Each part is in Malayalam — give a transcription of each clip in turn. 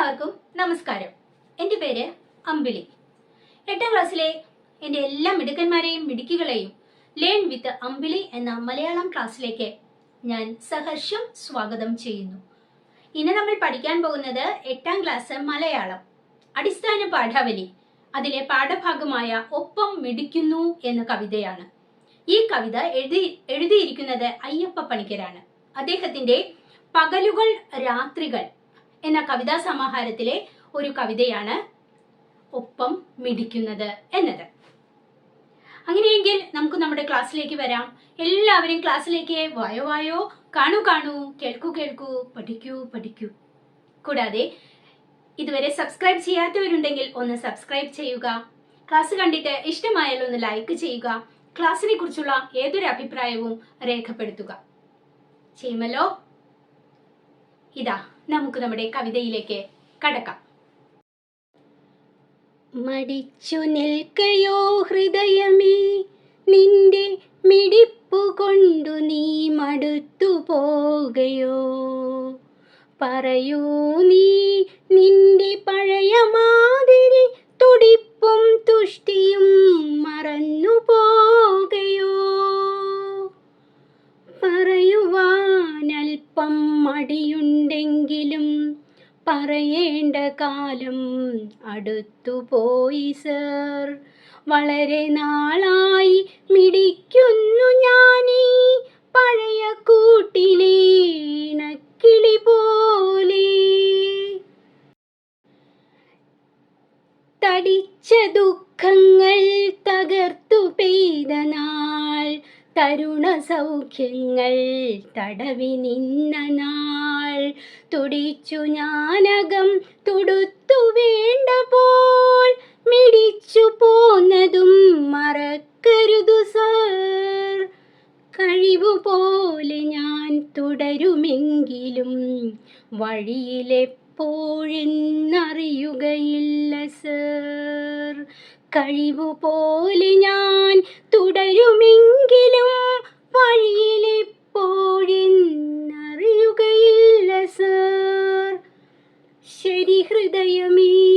എല്ലാവർക്കും നമസ്കാരം. എന്റെ പേര് അമ്പിളി. എട്ടാം ക്ലാസ്സിലെ എന്റെ എല്ലാ മിടുക്കന്മാരെയും മിടുക്കികളെയും ലേൺ വിത്ത് അമ്പിളി എന്ന മലയാളം ക്ലാസ്സിലേക്ക് ഞാൻ സഹർഷം സ്വാഗതം ചെയ്യുന്നു. ഇന്ന് നമ്മൾ പഠിക്കാൻ പോകുന്നത് എട്ടാം ക്ലാസ് മലയാളം. അടിസ്ഥാന പാഠാവലി. അതിലെ പാഠഭാഗമായ ഒപ്പം മിടിക്കുന്നു എന്ന കവിതയാണ്. ഈ കവിത എഴുതി എഴുതിയിരിക്കുന്നത് അയ്യപ്പ പണിക്കരാണ്. അദ്ദേഹത്തിന്റെ പകലുകൾ രാത്രികൾ എന്ന കവിതാ സമാഹാരത്തിലെ ഒരു കവിതയാണ് ഒപ്പം മിടിക്കുന്നത് എന്നത്. അങ്ങനെയെങ്കിൽ നമുക്ക് നമ്മുടെ ക്ലാസ്സിലേക്ക് വരാം. എല്ലാവരും ക്ലാസ്സിലേക്ക് വായോ വായോ കാണൂ കാണൂ കേൾക്കൂ കേൾക്കൂ പഠിക്കൂ പഠിക്കൂ. കൂടാതെ ഇതുവരെ സബ്സ്ക്രൈബ് ചെയ്യാത്തവരുണ്ടെങ്കിൽ ഒന്ന് സബ്സ്ക്രൈബ് ചെയ്യുക. ക്ലാസ് കണ്ടിട്ട് ഇഷ്ടമായാൽ ഒന്ന് ലൈക്ക് ചെയ്യുക. ക്ലാസ്സിനെ കുറിച്ചുള്ള ഏതൊരു അഭിപ്രായവും രേഖപ്പെടുത്തുക. ചെയ്യുമല്ലോ? ഇതാ. നമുക്ക് നമ്മുടെ കവിതയിലേക്ക് കടക്കാം. മടിച്ചു നിൽക്കയോ ഹൃദയമേ നിന്റെ മിടിപ്പു കൊണ്ടു നീ മടുത്തു പോകയോ? പറയൂ നീ നിന്റെ പഴയ മാതിരി തുടിപ്പും തുഷ്ടിയും പറയേണ്ട കാലം അടുത്തു പോയി സർ. വളരെ നാളായി മിടിക്കുന്നു ഞാനീ പഴയ കൂട്ടിലെ പോലെ. തടിച്ച ദുഃഖങ്ങൾ തകർത്തു പെയ്ത നാൾ തരുണ സൗഖ്യങ്ങൾ തടവി നിന്ന നാൾ. തുടിച്ചു ഞാനകം തുടുത്തു വേണ്ട പോൽ മിടിച്ചു പോന്നതും മറക്കരുതു സർ. കഴിവുപോലെ ഞാൻ തുടരുമെങ്കിലും വഴിയിലെപ്പോഴെന്നറിയുകയില്ല സർ. കഴിവു പോലെ ഞാൻ തുടരുമെങ്കിലും വഴിയിലെപ്പോഴെന്നറിയുകയില്ല സർ. ശരി ഹൃദയമേ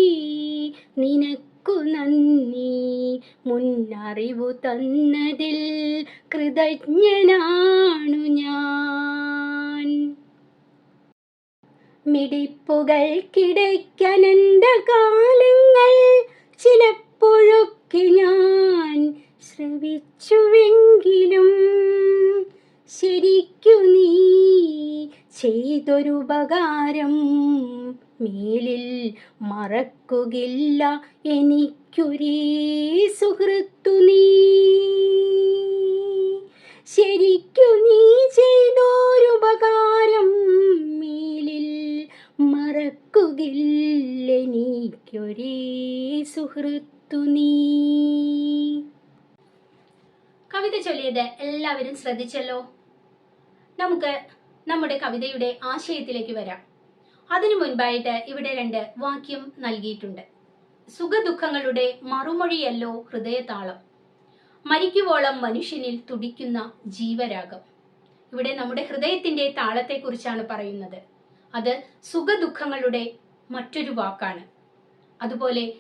നിനക്കു നന്ദി. മുന്നറിവു തന്നതിൽ കൃതജ്ഞനാണു ഞാൻ. മിടിപ്പുകൾക്കിടയ്ക്കനന്ത കാലങ്ങൾ ചിലപ്പോഴൊക്കെ ഞാൻ ശ്രവിച്ചുവെങ്കിലും ശരിക്കു നീ ചെയ്തൊരുപകാരം മേലിൽ മറക്കുകയില്ല എനിക്കൊരേ സുഹൃത്തു നീ. ശരിക്കു നീ ചെയ്തൊരുപകാരം മേലിൽ മറക്കുകയില്ല എനിക്കൊരേ സുഹൃത്തു കവിത ചൊല്ലിയത് എല്ലാവരും ശ്രദ്ധിച്ചല്ലോ. നമുക്ക് നമ്മുടെ കവിതയുടെ ആശയത്തിലേക്ക് വരാം. അതിനു മുൻപായിട്ട് ഇവിടെ രണ്ട് വാക്യം നൽകിയിട്ടുണ്ട്. സുഖദുഃഖങ്ങളുടെ മറുമൊഴിയല്ലോ ഹൃദയതാളം. മരിക്കുവോളം മനുഷ്യനിൽ തുടിക്കുന്ന ജീവരാഗം. ഇവിടെ നമ്മുടെ ഹൃദയത്തിന്റെ താളത്തെക്കുറിച്ചാണ് പറയുന്നത്. അത് സുഖദുഃഖങ്ങളുടെ മറ്റൊരു വാക്കാണ്. അതുപോലെ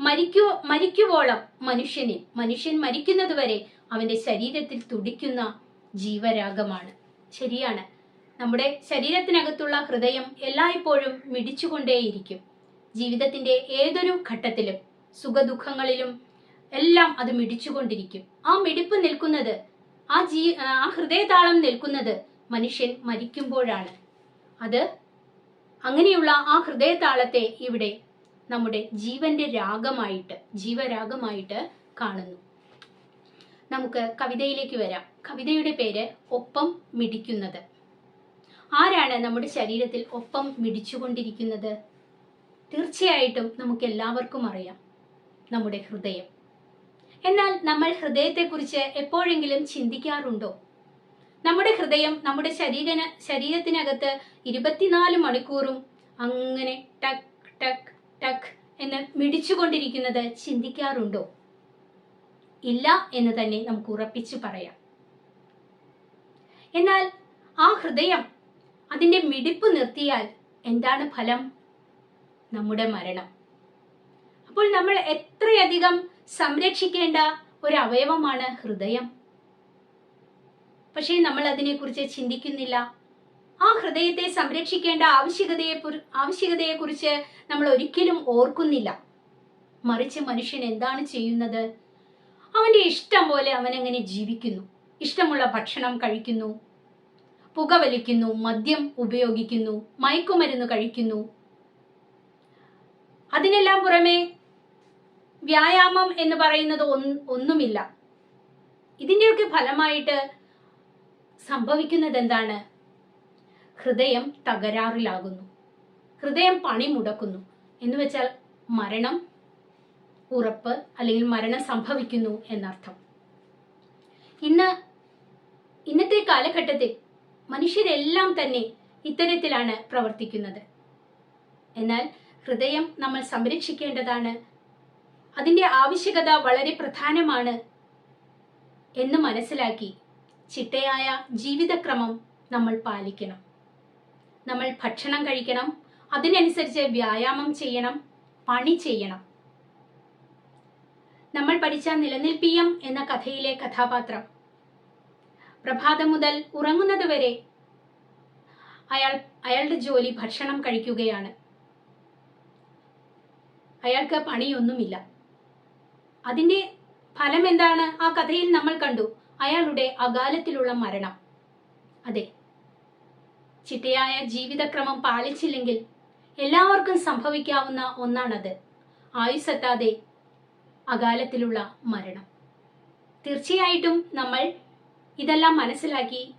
മരിക്കു മരിക്കുവോളം മനുഷ്യനെ മനുഷ്യൻ മരിക്കുന്നതുവരെ അവന്റെ ശരീരത്തിൽ തുടിക്കുന്ന ജീവരാഗമാണ്. ശരിയാണ്. നമ്മുടെ ശരീരത്തിനകത്തുള്ള ഹൃദയം എല്ലായ്പ്പോഴും മിടിച്ചുകൊണ്ടേയിരിക്കും. ജീവിതത്തിന്റെ ഏതൊരു ഘട്ടത്തിലും സുഖദുഃഖങ്ങളിലും എല്ലാം അത് മിടിച്ചുകൊണ്ടിരിക്കും. ആ മിടിപ്പ് നിൽക്കുന്നത് ആ ജീ ആ ഹൃദയതാളം നിൽക്കുന്നത് മനുഷ്യൻ മരിക്കുമ്പോഴാണ്. അത് അങ്ങനെയുള്ള ആ ഹൃദയതാളത്തെ ഇവിടെ നമ്മുടെ ജീവന്റെ രാഗമായിട്ട് ജീവരാഗമായിട്ട് കാണുന്നു. നമുക്ക് കവിതയിലേക്ക് വരാം. കവിതയുടെ പേര് ഒപ്പം മിടിക്കുന്നത്. ആരാണ് നമ്മുടെ ശരീരത്തിൽ ഒപ്പം മിടിച്ചുകൊണ്ടിരിക്കുന്നത്? തീർച്ചയായിട്ടും നമുക്ക് എല്ലാവർക്കും അറിയാം നമ്മുടെ ഹൃദയം. എന്നാൽ നമ്മൾ ഹൃദയത്തെക്കുറിച്ച് എപ്പോഴെങ്കിലും ചിന്തിക്കാറുണ്ടോ? നമ്മുടെ ഹൃദയം നമ്മുടെ ശരീര ശരീരത്തിനകത്ത് ഇരുപത്തിനാല് മണിക്കൂറും അങ്ങനെ ടക് ടക്ക് ടക്ക് എന്ന് മിടിച്ചുകൊണ്ടിരിക്കുന്നത് ചിന്തിക്കാറുണ്ടോ? ഇല്ല എന്ന് തന്നെ നമുക്ക് ഉറപ്പിച്ചു പറയാം. എന്നാൽ ആ ഹൃദയം അതിന്റെ മിടിപ്പ് നിർത്തിയാൽ എന്താണ് ഫലം? നമ്മുടെ മരണം. അപ്പോൾ നമ്മൾ എത്രയധികം സംരക്ഷിക്കേണ്ട ഒരു അവയവമാണ് ഹൃദയം. പക്ഷേ നമ്മൾ അതിനെക്കുറിച്ച് ചിന്തിക്കുന്നില്ല. ആ ഹൃദയത്തെ സംരക്ഷിക്കേണ്ട ആവശ്യകതയെ ആവശ്യകതയെ കുറിച്ച് നമ്മൾ ഒരിക്കലും ഓർക്കുന്നില്ല. മറിച്ച് മനുഷ്യൻ എന്താണ് ചെയ്യുന്നത്? അവന്റെ ഇഷ്ടം പോലെ അവൻ അങ്ങനെ ജീവിക്കുന്നു. ഇഷ്ടമുള്ള ഭക്ഷണം കഴിക്കുന്നു. പുകവലിക്കുന്നു മദ്യം ഉപയോഗിക്കുന്നു മയക്കുമരുന്ന് കഴിക്കുന്നു. അതിനെല്ലാം പുറമെ വ്യായാമം എന്ന് പറയുന്നത് ഒന്നുമില്ല. ഇതിന്റെയൊക്കെ ഫലമായിട്ട് സംഭവിക്കുന്നത് എന്താണ് ഹൃദയം തകരാറിലാകുന്നു. ഹൃദയം പണി മുടക്കുന്നു. എന്ന് വെച്ചാൽ മരണം ഉറപ്പ് അല്ലെങ്കിൽ മരണം സംഭവിക്കുന്നു എന്നർത്ഥം. ഇന്ന് ഇന്നത്തെ കാലഘട്ടത്തിൽ മനുഷ്യരെല്ലാം തന്നെ ഇത്തരത്തിലാണ് പ്രവർത്തിക്കുന്നത്. എന്നാൽ ഹൃദയം നമ്മൾ സംരക്ഷിക്കേണ്ടതാണ്. അതിന്റെ ആവശ്യകത വളരെ പ്രധാനമാണ് എന്ന് മനസ്സിലാക്കി ചിട്ടയായ ജീവിതക്രമം നമ്മൾ പാലിക്കണം. നമ്മൾ ഭക്ഷണം കഴിക്കണം. അതിനനുസരിച്ച് വ്യായാമം ചെയ്യണം. പണി ചെയ്യണം. നമ്മൾ പഠിച്ച നിലനിൽപ്പിയം എന്ന കഥയിലെ കഥാപാത്രം. പ്രഭാതം മുതൽ ഉറങ്ങുന്നത് വരെ അയാൾ അയാളുടെ ജോലി ഭക്ഷണം കഴിക്കുകയാണ്. അയാൾക്ക് പണിയൊന്നുമില്ല. അതിന്റെ ഫലം എന്താണ് ആ കഥയിൽ നമ്മൾ കണ്ടു? അയാളുടെ അകാലത്തിലുള്ള മരണം. അതെ ചിട്ടയായ ജീവിതക്രമം പാലിച്ചില്ലെങ്കിൽ എല്ലാവർക്കും സംഭവിക്കാവുന്ന ഒന്നാണത്. ആയുസെത്താതെ അകാലത്തിലുള്ള മരണം. തീർച്ചയായിട്ടും നമ്മൾ ഇതെല്ലാം മനസ്സിലാക്കി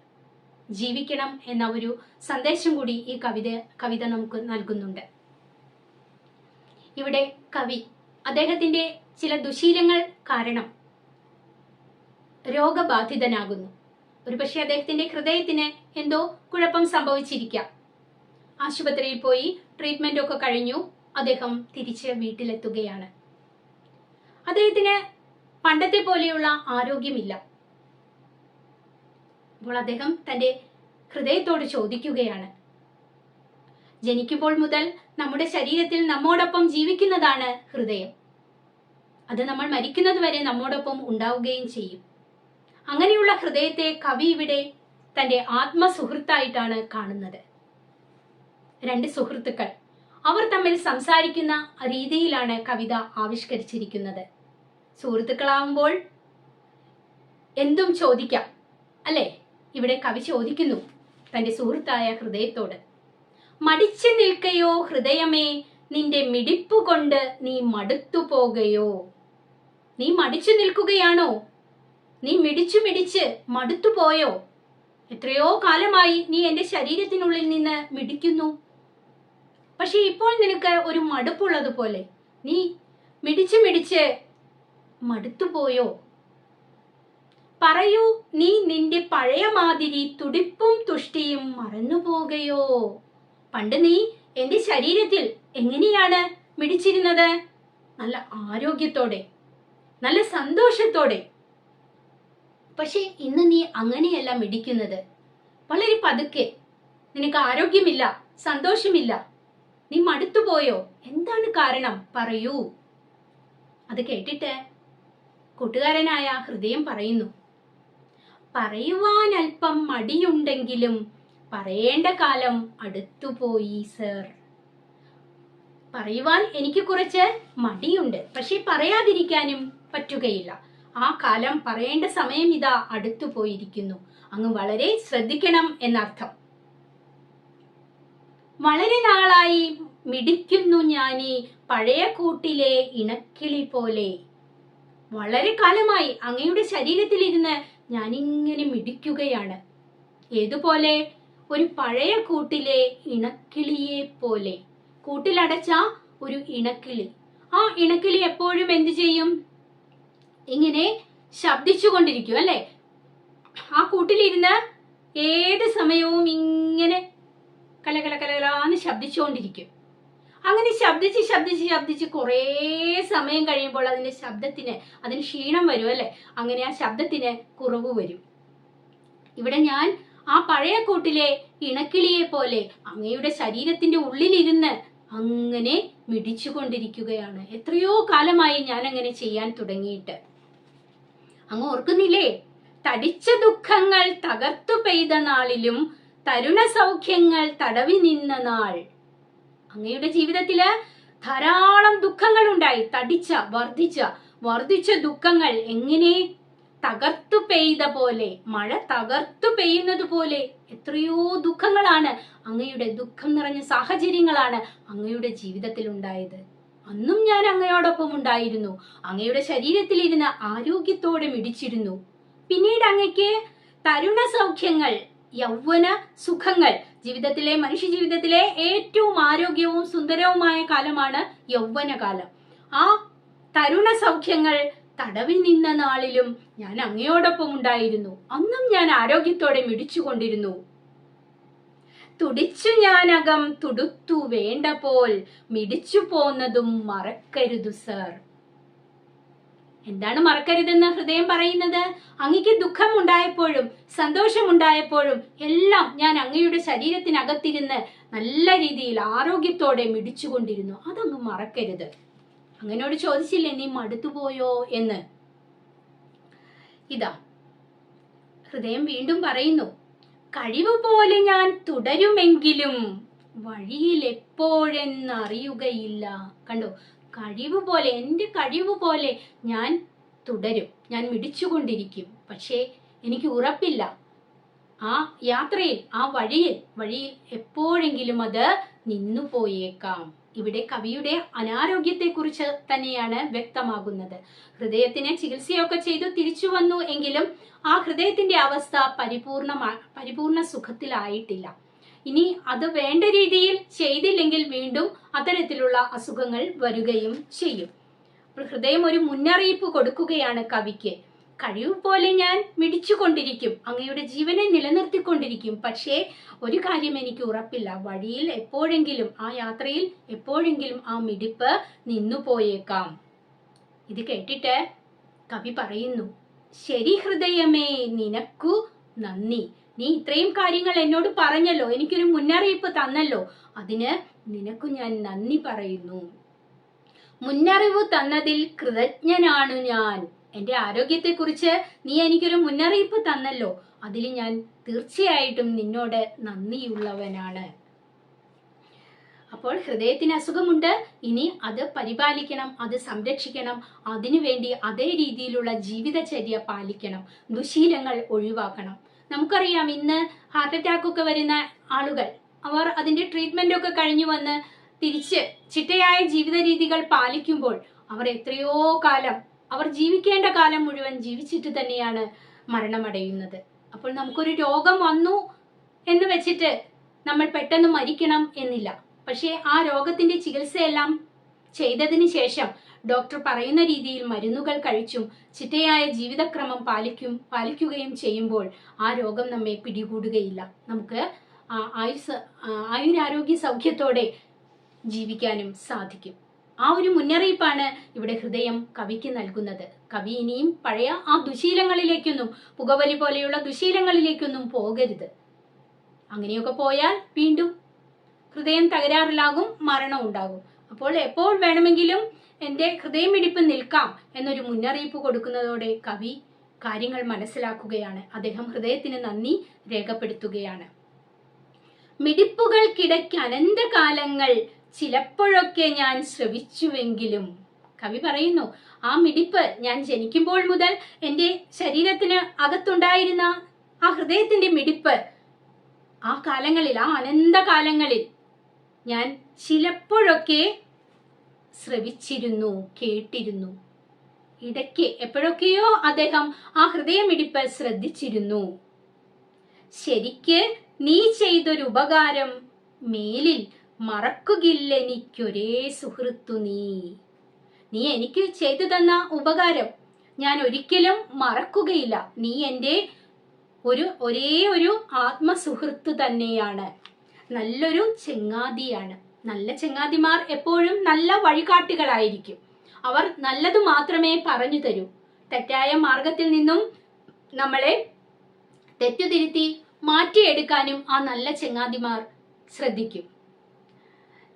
ജീവിക്കണം എന്ന ഒരു സന്ദേശം കൂടി ഈ കവിത കവിത നമുക്ക് നൽകുന്നുണ്ട്. ഇവിടെ കവി അദ്ദേഹത്തിന്റെ ചില ദുശീലങ്ങൾ കാരണം രോഗബാധിതനാകുന്നു. ഒരുപക്ഷെ അദ്ദേഹത്തിന്റെ ഹൃദയത്തിന് എന്തോ കുഴപ്പം സംഭവിച്ചിരിക്കാം. ആശുപത്രിയിൽ പോയി ട്രീറ്റ്മെന്റ് ഒക്കെ കഴിഞ്ഞു. അദ്ദേഹം തിരിച്ച് വീട്ടിലെത്തുകയാണ്. അദ്ദേഹത്തിന് പണ്ടത്തെ പോലെയുള്ള ആരോഗ്യമില്ല. അപ്പോൾ അദ്ദേഹം തന്റെ ഹൃദയത്തോട് ചോദിക്കുകയാണ്. ജനിക്കുമ്പോൾ മുതൽ നമ്മുടെ ശരീരത്തിൽ നമ്മോടൊപ്പം ജീവിക്കുന്നതാണ് ഹൃദയം. അത് നമ്മൾ മരിക്കുന്നത് വരെ നമ്മോടൊപ്പം ഉണ്ടാവുകയും ചെയ്യും. അങ്ങനെയുള്ള ഹൃദയത്തെ കവി ഇവിടെ തന്റെ ആത്മസുഹൃത്തായിട്ടാണ് കാണുന്നത്. രണ്ട് സുഹൃത്തുക്കൾ. അവർ തമ്മിൽ സംസാരിക്കുന്ന രീതിയിലാണ് കവിത ആവിഷ്കരിച്ചിരിക്കുന്നത്. സുഹൃത്തുക്കളാവുമ്പോൾ എന്തും ചോദിക്കാം അല്ലേ? ഇവിടെ കവി ചോദിക്കുന്നു തന്റെ സുഹൃത്തായ ഹൃദയത്തോട്. മടിച്ചു നിൽക്കയോ ഹൃദയമേ നിന്റെ മിടിപ്പ് കൊണ്ട് നീ മടുത്തു പോകയോ? നീ മടിച്ചു നിൽക്കുകയാണോ? നീ മിടിച്ചു മിടിച്ച് മടുത്തു പോയോ? എത്രയോ കാലമായി നീ എന്റെ ശരീരത്തിനുള്ളിൽ നിന്ന് മിടിക്കുന്നു. പക്ഷെ ഇപ്പോൾ നിനക്ക് ഒരു മടുപ്പുള്ളതുപോലെ നീ മിടിച്ച് മിടിച്ച് മടുത്തുപോയോ പറയൂ നീ നിന്റെ പഴയ മാതിരി തുടിപ്പും തുഷ്ടിയും മറന്നുപോകയോ പണ്ട് നീ എന്റെ ശരീരത്തിൽ എങ്ങനെയാണ് മിടിച്ചിരുന്നത്? നല്ല ആരോഗ്യത്തോടെ നല്ല സന്തോഷത്തോടെ. പക്ഷെ ഇന്ന് നീ അങ്ങനെയല്ല മിടിക്കുന്നത്. വളരെ പതുക്കെ. നിനക്ക് ആരോഗ്യമില്ല സന്തോഷമില്ല. നീ മടുത്തുപോയോ എന്താണ് കാരണം? പറയൂ. അത് കേട്ടിട്ട് കൂട്ടുകാരനായ ഹൃദയം പറയുന്നു. പറയുവാൻ അല്പം മടിയുണ്ടെങ്കിലും പറയേണ്ട കാലം അടുത്തുപോയി സർ. പറയുവാൻ എനിക്ക് കുറച്ച് മടിയുണ്ട്. പക്ഷെ പറയാതിരിക്കാനും പറ്റുകയില്ല. ആ കാലം പറയേണ്ട സമയം ഇതാ അടുത്തു പോയിരിക്കുന്നു. അങ്ങ് വളരെ ശ്രദ്ധിക്കണം എന്നർത്ഥം. വളരെ നാളായി മിടിക്കുന്നു ഞാനി പഴയ കൂട്ടിലെ ഇണക്കിളി പോലെ. വളരെ കാലമായി അങ്ങയുടെ ശരീരത്തിലിരുന്ന് ഞാനിങ്ങനെ മിടിക്കുകയാണ്. ഏതുപോലെ? ഒരു പഴയ കൂട്ടിലെ ഇണക്കിളിയെ പോലെ. കൂട്ടിലടച്ച ഒരു ഇണക്കിളി. ആ ഇണക്കിളി എപ്പോഴും എന്തു ചെയ്യും? ഇങ്ങനെ ശബ്ദിച്ചുകൊണ്ടിരിക്കും അല്ലെ? ആ കൂട്ടിലിരുന്ന് ഏത് സമയവും ഇങ്ങനെ കലകല കലകലാന്ന് ശബ്ദിച്ചുകൊണ്ടിരിക്കും. അങ്ങനെ ശബ്ദിച്ച് ശബ്ദിച്ച് ശബ്ദിച്ച് കുറേ സമയം കഴിയുമ്പോൾ അതിന്റെ ശബ്ദത്തിന് അതിന് ക്ഷീണം വരും അല്ലെ? അങ്ങനെ ആ ശബ്ദത്തിന് കുറവ് വരും. ഇവിടെ ഞാൻ ആ പഴയ കൂട്ടിലെ ഇണക്കിളിയെ പോലെ അങ്ങയുടെ ശരീരത്തിന്റെ ഉള്ളിലിരുന്ന് അങ്ങനെ മിടിച്ചുകൊണ്ടിരിക്കുകയാണ്. എത്രയോ കാലമായി ഞാൻ അങ്ങനെ ചെയ്യാൻ തുടങ്ങിയിട്ട്. അങ്ങ് ഓർക്കുന്നില്ലേ? തടിച്ച ദുഃഖങ്ങൾ തകർത്തു പെയ്ത നാളിലും തരുണ സൗഖ്യങ്ങൾ തടവി നിന്ന നാൾ. അങ്ങയുടെ ജീവിതത്തിൽ ധാരാളം ദുഃഖങ്ങൾ ഉണ്ടായി തടിച്ച വർദ്ധിച്ച വർദ്ധിച്ച ദുഃഖങ്ങൾ എങ്ങനെ തകർത്തു പെയ്ത പോലെ മഴ തകർത്തു പെയ്യുന്നത് പോലെ എത്രയോ ദുഃഖങ്ങളാണ് അങ്ങയുടെ ദുഃഖം നിറഞ്ഞ സാഹചര്യങ്ങളാണ് അങ്ങയുടെ ജീവിതത്തിൽ ഉണ്ടായത് അന്നും ഞാൻ അങ്ങയോടൊപ്പം ഉണ്ടായിരുന്നു. അങ്ങയുടെ ശരീരത്തിലിരുന്ന് ആരോഗ്യത്തോടെ മിടിച്ചിരുന്നു. പിന്നീട് അങ്ങയ്ക്ക് തരുണ സൗഖ്യങ്ങൾ യൗവന സുഖങ്ങൾ ജീവിതത്തിലെ മനുഷ്യ ജീവിതത്തിലെ ഏറ്റവും ആരോഗ്യവും സുന്ദരവുമായ കാലമാണ് യൗവനകാലം. ആ തരുണ സൗഖ്യങ്ങൾ തടവിൽ നിന്ന നാളിലും ഞാൻ അങ്ങയോടൊപ്പം ഉണ്ടായിരുന്നു. അന്നും ഞാൻ ആരോഗ്യത്തോടെ മിടിച്ചുകൊണ്ടിരുന്നു. തുടിച്ചു ഞാനകം തുടുത്തു വേണ്ട പോൽ മിടിച്ചു പോന്നതും മറക്കരുതു സർ. എന്താണ് മറക്കരുതെന്ന് ഹൃദയം പറയുന്നത്? അങ്ങയ്ക്ക് ദുഃഖം ഉണ്ടായപ്പോഴും സന്തോഷം ഉണ്ടായപ്പോഴും എല്ലാം ഞാൻ അങ്ങയുടെ ശരീരത്തിനകത്തിരുന്ന് നല്ല രീതിയിൽ ആരോഗ്യത്തോടെ മിടിച്ചുകൊണ്ടിരുന്നു. അതങ്ങ് മറക്കരുത്. അങ്ങനോട് ചോദിച്ചില്ലേ നീ മടുത്തുപോയോ എന്ന്. ഇതാ. ഹൃദയം വീണ്ടും പറയുന്നു. കഴിവ് പോലെ ഞാൻ തുടരുമെങ്കിലും വഴിയിൽ എപ്പോഴെന്നറിയുകയില്ല. കണ്ടോ? കഴിവ് പോലെ എന്റെ കഴിവ് പോലെ ഞാൻ തുടരും. ഞാൻ മിടിച്ചുകൊണ്ടിരിക്കും. പക്ഷേ എനിക്ക് ഉറപ്പില്ല. ആ യാത്രയിൽ ആ വഴിയിൽ വഴിയിൽ എപ്പോഴെങ്കിലും അത് നിന്നു പോയേക്കാം ഇവിടെ കവിയുടെ അനാരോഗ്യത്തെക്കുറിച്ച് തന്നെയാണ് വ്യക്തമാകുന്നത്. ഹൃദയത്തിന് ചികിത്സയൊക്കെ ചെയ്തു തിരിച്ചു വന്നു എങ്കിലും ആ ഹൃദയത്തിന്റെ അവസ്ഥ പരിപൂർണമാ പരിപൂർണ സുഖത്തിലായിട്ടില്ല. ഇനി അത് വേണ്ട രീതിയിൽ ചെയ്തില്ലെങ്കിൽ വീണ്ടും അത്തരത്തിലുള്ള അസുഖങ്ങൾ വരികയും ചെയ്യും. ഹൃദയം ഒരു മുന്നറിയിപ്പ് കൊടുക്കുകയാണ് കവിക്ക്. കഴിവ് പോലെ ഞാൻ മിടിച്ചുകൊണ്ടിരിക്കും. അങ്ങയുടെ ജീവനെ നിലനിർത്തിക്കൊണ്ടിരിക്കും. പക്ഷേ ഒരു കാര്യം എനിക്ക് ഉറപ്പില്ല. വഴിയിൽ എപ്പോഴെങ്കിലും ആ യാത്രയിൽ എപ്പോഴെങ്കിലും ആ മിടിപ്പ് നിന്നു പോയേക്കാം ഇത് കേട്ടിട്ട് കവി പറയുന്നു ശരി ഹൃദയമേ നിനക്കു നന്ദി. നീ ഇത്രയും കാര്യങ്ങൾ എന്നോട് പറഞ്ഞല്ലോ. എനിക്കൊരു മുന്നറിയിപ്പ് തന്നല്ലോ. അതിന് നിനക്കു ഞാൻ നന്ദി പറയുന്നു. മുന്നറിവ് തന്നതിൽ കൃതജ്ഞനാണു ഞാൻ. എന്റെ ആരോഗ്യത്തെക്കുറിച്ച് നീ എനിക്കൊരു മുന്നറിയിപ്പ് തന്നല്ലോ. അതിൽ ഞാൻ തീർച്ചയായിട്ടും നിന്നോട് നന്ദിയുള്ളവനാണ്. അപ്പോൾ ഹൃദയത്തിന് അസുഖമുണ്ട്. ഇനി അത് പരിപാലിക്കണം അത് സംരക്ഷിക്കണം. അതിനുവേണ്ടി അതേ രീതിയിലുള്ള ജീവിതചര്യ പാലിക്കണം. ദുശീലങ്ങൾ ഒഴിവാക്കണം. നമുക്കറിയാം ഇന്ന് ഹാർട്ട് അറ്റാക്ക് ഒക്കെ വരുന്ന ആളുകൾ അവർ അതിന്റെ ട്രീറ്റ്മെന്റ് ഒക്കെ കഴിഞ്ഞു വന്ന് തിരിച്ച് ചിട്ടയായ ജീവിത രീതികൾ പാലിക്കുമ്പോൾ അവർ എത്രയോ കാലം അവർ ജീവിക്കേണ്ട കാലം മുഴുവൻ ജീവിച്ചിട്ട് തന്നെയാണ് മരണമടയുന്നത്. അപ്പോൾ നമുക്കൊരു രോഗം വന്നു എന്ന് വെച്ചിട്ട് നമ്മൾ പെട്ടെന്ന് മരിക്കണം എന്നില്ല. പക്ഷേ ആ രോഗത്തിന്റെ ചികിത്സയെല്ലാം ചെയ്തതിന് ശേഷം ഡോക്ടർ പറയുന്ന രീതിയിൽ മരുന്നുകൾ കഴിച്ചും ചിട്ടയായ ജീവിതക്രമം പാലിക്കും പാലിക്കുകയും ചെയ്യുമ്പോൾ ആ രോഗം നമ്മെ പിടികൂടുകയില്ല. നമുക്ക് ആയുസ് ആയുരാരോഗ്യ സൗഖ്യത്തോടെ ജീവിക്കാനും സാധിക്കും. ആ ഒരു മുന്നറിയിപ്പാണ് ഇവിടെ ഹൃദയം കവിക്ക് നൽകുന്നത്. കവി ഇനിയും പഴയ ആ ദുശീലങ്ങളിലേക്കൊന്നും പുകവലി പോലെയുള്ള ദുശീലങ്ങളിലേക്കൊന്നും പോകരുത്. അങ്ങനെയൊക്കെ പോയാൽ വീണ്ടും ഹൃദയം തകരാറിലാകും മരണം ഉണ്ടാകും. അപ്പോൾ എപ്പോൾ വേണമെങ്കിലും എന്റെ ഹൃദയമിടിപ്പ് നിൽക്കാം എന്നൊരു മുന്നറിയിപ്പ് കൊടുക്കുന്നതോടെ കവി കാര്യങ്ങൾ മനസ്സിലാക്കുകയാണ്. അദ്ദേഹം ഹൃദയത്തിന് നന്ദി രേഖപ്പെടുത്തുകയാണ്. മിടിപ്പുകൾക്കിടയ്ക്ക് അനന്തകാലങ്ങൾ ചിലപ്പോഴൊക്കെ ഞാൻ ശ്രവിച്ചുവെങ്കിലും കവി പറയുന്നു ആ മിടിപ്പ് ഞാൻ ജനിക്കുമ്പോൾ മുതൽ എന്റെ ശരീരത്തിന് അകത്തുണ്ടായിരുന്ന ആ ഹൃദയത്തിന്റെ മിടിപ്പ് ആ കാലങ്ങളിൽ ആ അനന്തകാലങ്ങളിൽ ഞാൻ ചിലപ്പോഴൊക്കെ ശ്രവിച്ചിരുന്നു കേട്ടിരുന്നു. ഇടയ്ക്ക് എപ്പോഴൊക്കെയോ അദ്ദേഹം ആ ഹൃദയമിടിപ്പ് ശ്രദ്ധിച്ചിരുന്നു. ശരിക്ക് നീ ചെയ്തൊരു ഉപകാരം മേലിൽ മറക്കുകില്ലെനിക്കൊരേ സുഹൃത്തു നീ. നീ എനിക്ക് ചെയ്തു തന്ന ഉപകാരം ഞാൻ ഒരിക്കലും മറക്കുകയില്ല. നീ എന്റെ ഒരു ഒരേ ഒരു ആത്മസുഹൃത്ത് തന്നെയാണ്. നല്ലൊരു ചെങ്ങാതിയാണ്. നല്ല ചെങ്ങാതിമാർ എപ്പോഴും നല്ല വഴികാട്ടികളായിരിക്കും. അവർ നല്ലത് മാത്രമേ പറഞ്ഞു തരൂ. തെറ്റായ മാർഗത്തിൽ നിന്നും നമ്മളെ തെറ്റുതിരുത്തി മാറ്റിയെടുക്കാനും ആ നല്ല ചെങ്ങാതിമാർ ശ്രദ്ധിക്കും.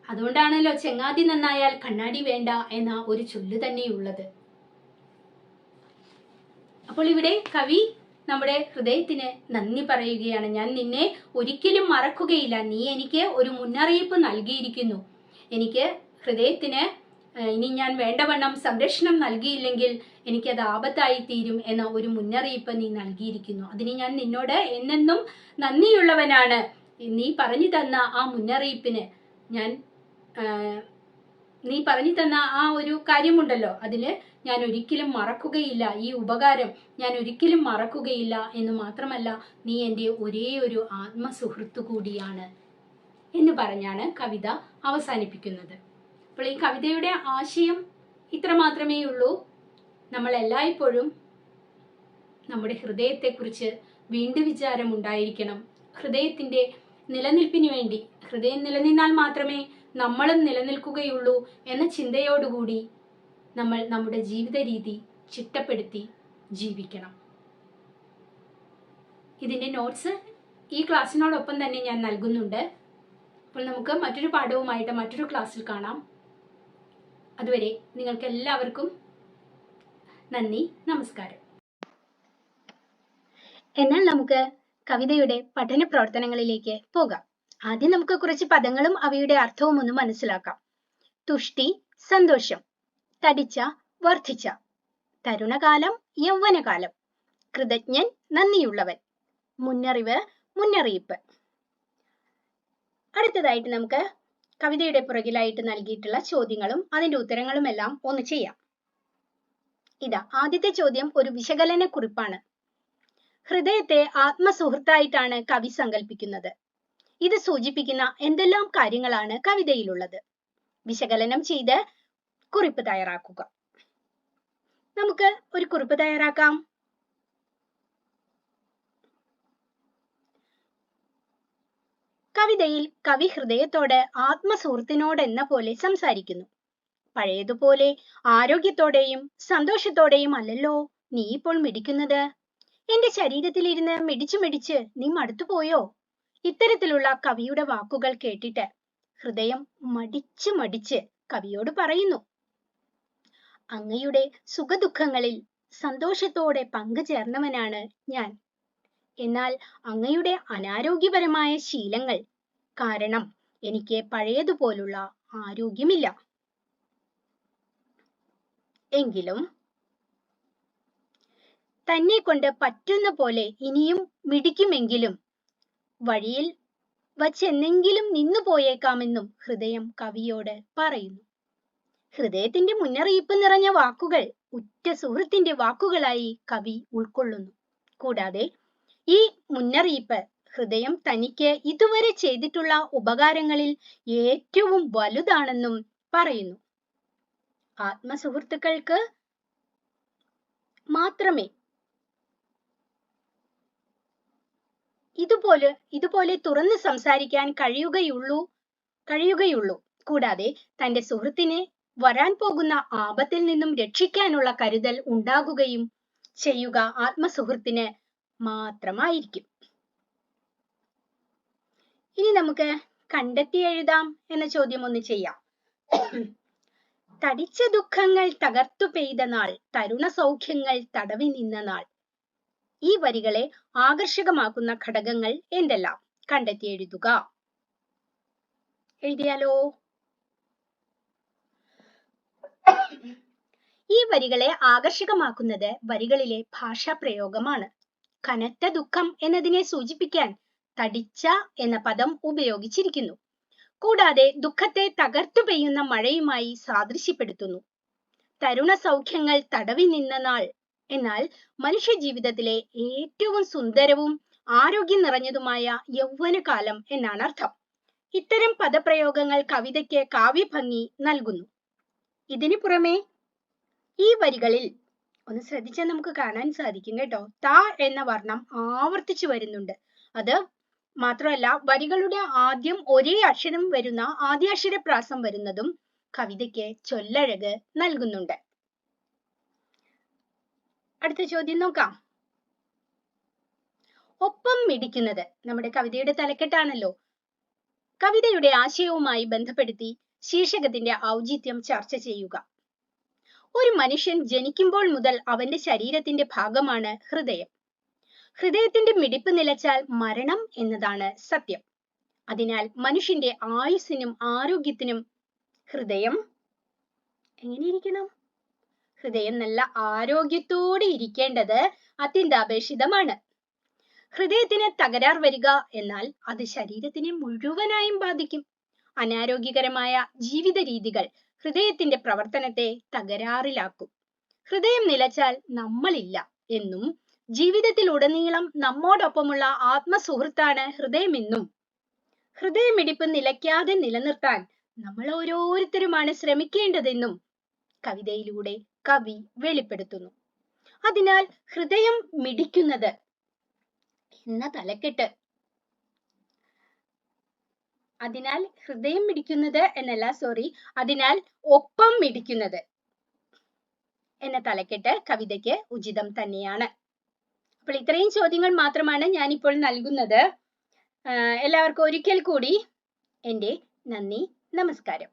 അതുകൊണ്ടാണല്ലോ ചെങ്ങാതി നന്നായാൽ കണ്ണാടി വേണ്ട എന്ന ഒരു ചൊല്ല് തന്നെയുള്ളത്. അപ്പോൾ ഇവിടെ കവി നമ്മുടെ ഹൃദയത്തിന് നന്ദി പറയുകയാണ്. ഞാൻ നിന്നെ ഒരിക്കലും മറക്കുകയില്ല. നീ എനിക്ക് ഒരു മുന്നറിയിപ്പ് നൽകിയിരിക്കുന്നു. എനിക്ക് ഹൃദയത്തിന് ഇനി ഞാൻ വേണ്ടവണ്ണം സംരക്ഷണം നൽകിയില്ലെങ്കിൽ എനിക്കത് ആപത്തായി തീരും എന്ന ഒരു മുന്നറിയിപ്പ് നീ നൽകിയിരിക്കുന്നു. അതിന് ഞാൻ നിന്നോട് എന്നെന്നും നന്ദിയുള്ളവനാണ്. നീ പറഞ്ഞു തന്ന ആ മുന്നറിയിപ്പിന് ഞാൻ നീ പറഞ്ഞു തന്ന ആ ഒരു കാര്യമുണ്ടല്ലോ. അതിൽ ഞാൻ ഒരിക്കലും മറക്കുകയില്ല. ഈ ഉപകാരം ഞാൻ ഒരിക്കലും മറക്കുകയില്ല എന്ന് മാത്രമല്ല നീ എന്റെ ഒരേ ഒരു ആത്മസുഹൃത്തു കൂടിയാണ് എന്ന് പറഞ്ഞാണ് കവിത അവസാനിപ്പിക്കുന്നത്. അപ്പോൾ ഈ കവിതയുടെ ആശയം ഇത്ര മാത്രമേ ഉള്ളൂ. നമ്മൾ എല്ലായ്പ്പോഴും നമ്മുടെ ഹൃദയത്തെക്കുറിച്ച് വീണ്ടും വിചാരം ഉണ്ടായിരിക്കണം. ഹൃദയത്തിന്റെ നിലനിൽപ്പിന് വേണ്ടി ഹൃദയം നിലനിന്നാൽ മാത്രമേ നമ്മളും നിലനിൽക്കുകയുള്ളൂ എന്ന ചിന്തയോടുകൂടി നമ്മൾ നമ്മുടെ ജീവിത രീതി ചിട്ടപ്പെടുത്തി ജീവിക്കണം. ഇതിന്റെ നോട്ട്സ് ഈ ക്ലാസ്സിനോടൊപ്പം തന്നെ ഞാൻ നൽകുന്നുണ്ട്. അപ്പോൾ നമുക്ക് മറ്റൊരു പാഠവുമായിട്ട് മറ്റൊരു ക്ലാസ്സിൽ കാണാം. അതുവരെ നിങ്ങൾക്ക് എല്ലാവർക്കും നന്ദി നമസ്കാരം. എന്നാൽ നമുക്ക് കവിതയുടെ പഠന പ്രവർത്തനങ്ങളിലേക്ക് പോകാം. ആദ്യം നമുക്ക് കുറച്ച് പദങ്ങളും അവയുടെ അർത്ഥവും ഒന്ന് മനസ്സിലാക്കാം. തുഷ്ടി സന്തോഷം. തടിച്ച വർദ്ധിച്ച. തരുണകാലം യൗവനകാലം. കൃതജ്ഞൻ നന്ദിയുള്ളവൻ. മുന്നറിവ് മുന്നറിയിപ്പ്. അടുത്തതായിട്ട് നമുക്ക് കവിതയുടെ പുറകിലായിട്ട് നൽകിയിട്ടുള്ള ചോദ്യങ്ങളും അതിന്റെ ഉത്തരങ്ങളും എല്ലാം ഒന്ന് ചെയ്യാം. ഇതാ ആദ്യത്തെ ചോദ്യം ഒരു വിശകലന കുറിപ്പാണ് ഹൃദയത്തെ ആത്മസുഹൃത്തായിട്ടാണ് കവി സങ്കല്പിക്കുന്നത് ഇത് സൂചിപ്പിക്കുന്ന എന്തെല്ലാം കാര്യങ്ങളാണ് കവിതയിലുള്ളത്. വിശകലനം ചെയ്ത് കുറിപ്പ് തയ്യാറാക്കുക. നമുക്ക് ഒരു കുറിപ്പ് തയ്യാറാക്കാം. കവിതയിൽ കവി ഹൃദയത്തോട് ആത്മസുഹൃത്തിനോടെന്ന പോലെ സംസാരിക്കുന്നു. പഴയതുപോലെ ആരോഗ്യത്തോടെയും സന്തോഷത്തോടെയും അല്ലല്ലോ നീ ഇപ്പോൾ മിടിക്കുന്നത്? എന്റെ ശരീരത്തിലിരുന്ന് മിടിച്ചു മിടിച്ച് നീ മടുത്തുപോയോ? ഇത്തരത്തിലുള്ള കവിയുടെ വാക്കുകൾ കേട്ടിട്ട് ഹൃദയം മടിച്ച് മടിച്ച് കവിയോട് പറയുന്നു. അങ്ങയുടെ സുഖദുഃഖങ്ങളിൽ സന്തോഷത്തോടെ പങ്കുചേർന്നവനാണ് ഞാൻ. എന്നാൽ അങ്ങയുടെ അനാരോഗ്യപരമായ ശീലങ്ങൾ കാരണം എനിക്ക് പഴയതുപോലുള്ള ആരോഗ്യമില്ല. എങ്കിലും തന്നെ കൊണ്ട് പറ്റുന്ന പോലെ ഇനിയും മിടിക്കുമെങ്കിലും വഴിയിൽ വച്ചെന്നെങ്കിലും നിന്നു പോയേക്കാമെന്നും ഹൃദയം കവിയോട് പറയുന്നു. ഹൃദയത്തിന്റെ മുന്നറിയിപ്പ് നിറഞ്ഞ വാക്കുകൾ ഉറ്റ സുഹൃത്തിന്റെ വാക്കുകളായി കവി ഉൾക്കൊള്ളുന്നു. കൂടാതെ ഈ മുന്നറിയിപ്പ് ഹൃദയം തനിക്ക് ഇതുവരെ ചെയ്തിട്ടുള്ള ഉപകാരങ്ങളിൽ ഏറ്റവും വലുതാണെന്നും പറയുന്നു. ആത്മസുഹൃത്തുക്കൾക്ക് മാത്രമേ ഇതുപോലെ ഇതുപോലെ തുറന്ന് സംസാരിക്കാൻ കഴിയുകയുള്ളൂ കഴിയുകയുള്ളൂ. കൂടാതെ തന്റെ സുഹൃത്തിനെ വരാൻ പോകുന്ന ആപത്തിൽ നിന്നും രക്ഷിക്കാനുള്ള കരുതൽ ഉണ്ടാകുകയും ചെയ്യുക ആത്മസുഹൃത്തിന് മാത്രമായിരിക്കും. ഇനി നമുക്ക് കണ്ടെത്തി എഴുതാം എന്ന ചോദ്യം ഒന്ന് ചെയ്യാം. തടിച്ച ദുഃഖങ്ങൾ തകർത്തു പെയ്ത നാൾ തരുണ സൗഖ്യങ്ങൾ തടവി നിന്ന നാൾ. ഈ വരികളെ ആകർഷകമാക്കുന്ന ഘടകങ്ങൾ എന്തെല്ലാം? കണ്ടെത്തി എഴുതുക. എഴുതിയാലോ? ഈ വരികളെ ആകർഷകമാക്കുന്നത് വരികളിലെ ഭാഷാ പ്രയോഗമാണ് കനത്ത ദുഃഖം എന്നതിനെ സൂചിപ്പിക്കാൻ തടിച്ച എന്ന പദം ഉപയോഗിച്ചിരിക്കുന്നു. കൂടാതെ ദുഃഖത്തെ തകർത്തു പെയ്യുന്ന മഴയുമായി സാദൃശ്യപ്പെടുത്തുന്നു. തരുണ സൗഖ്യങ്ങൾ തടവി നിന്ന നാൾ എന്നാൽ മനുഷ്യ ജീവിതത്തിലെ ഏറ്റവും സുന്ദരവും ആരോഗ്യം നിറഞ്ഞതുമായ യൗവനകാലം എന്നാണ് അർത്ഥം. ഇത്തരം പദപ്രയോഗങ്ങൾ കവിതയ്ക്ക് കാവ്യഭംഗി നൽകുന്നു. ഇതിനു പുറമെ ഈ വരികളിൽ ഒന്ന് ശ്രദ്ധിച്ചാൽ നമുക്ക് കാണാൻ സാധിക്കും കേട്ടോ. ത എന്ന വർണം ആവർത്തിച്ചു വരുന്നുണ്ട്. അത് മാത്രമല്ല വരികളുടെ ആദ്യം ഒരേ അക്ഷരം വരുന്ന ആദ്യാക്ഷര പ്രാസം വരുന്നതും കവിതയ്ക്ക് ചൊല്ലഴക് നൽകുന്നുണ്ട്. അടുത്ത ചോദ്യം നോക്കാം. ഒപ്പം മിടിക്കുന്നത് നമ്മുടെ കവിതയുടെ തലക്കെട്ടാണല്ലോ. കവിതയുടെ ആശയവുമായി ബന്ധപ്പെടുത്തി ശീർഷകത്തിന്റെ ഔചിത്യം ചർച്ച ചെയ്യുക. ഒരു മനുഷ്യൻ ജനിക്കുമ്പോൾ മുതൽ അവന്റെ ശരീരത്തിന്റെ ഭാഗമാണ് ഹൃദയം. ഹൃദയത്തിന്റെ മിടിപ്പ് നിലച്ചാൽ മരണം എന്നതാണ് സത്യം. അതിനാൽ മനുഷ്യന്റെ ആയുസ്സിനും ആരോഗ്യത്തിനും ഹൃദയം എങ്ങനെയിരിക്കണം? ഹൃദയം നല്ല ആരോഗ്യത്തോടെ ഇരിക്കേണ്ടത് അത്യന്താപേക്ഷിതമാണ്. ഹൃദയത്തിന് തകരാർ വരിക എന്നാൽ അത് ശരീരത്തിനെ മുഴുവനായും ബാധിക്കും. അനാരോഗ്യകരമായ ജീവിത രീതികൾ ഹൃദയത്തിന്റെ പ്രവർത്തനത്തെ തകരാറിലാക്കും. ഹൃദയം നിലച്ചാൽ നമ്മളില്ല എന്നും ജീവിതത്തിൽ ഉടനീളം നമ്മോടൊപ്പമുള്ള ആത്മസുഹൃത്താണ് ഹൃദയമെന്നും. ഹൃദയമിടിപ്പ് നിലയ്ക്കാതെ നിലനിർത്താൻ നമ്മൾ ഓരോരുത്തരുമാണ് ശ്രമിക്കേണ്ടതെന്നും കവിതയിലൂടെ കവി വെളിപ്പെടുത്തുന്നു. അതിനാൽ ഹൃദയം മിടിക്കുന്നത് എന്ന തലക്കെട്ട്. അതിനാൽ ഹൃദയം മിടിക്കുന്നത് എന്നല്ല സോറി അതിനാൽ ഒപ്പം മിടിക്കുന്നത് എന്ന തലക്കെട്ട് കവിതയ്ക്ക് ഉചിതം തന്നെയാണ്. അപ്പോൾ ഇത്രയും ചോദ്യങ്ങൾ മാത്രമാണ് ഞാൻ ഇപ്പോൾ നൽകുന്നത് എല്ലാവർക്കും ഒരിക്കൽ കൂടി എന്റെ നന്ദി നമസ്കാരം.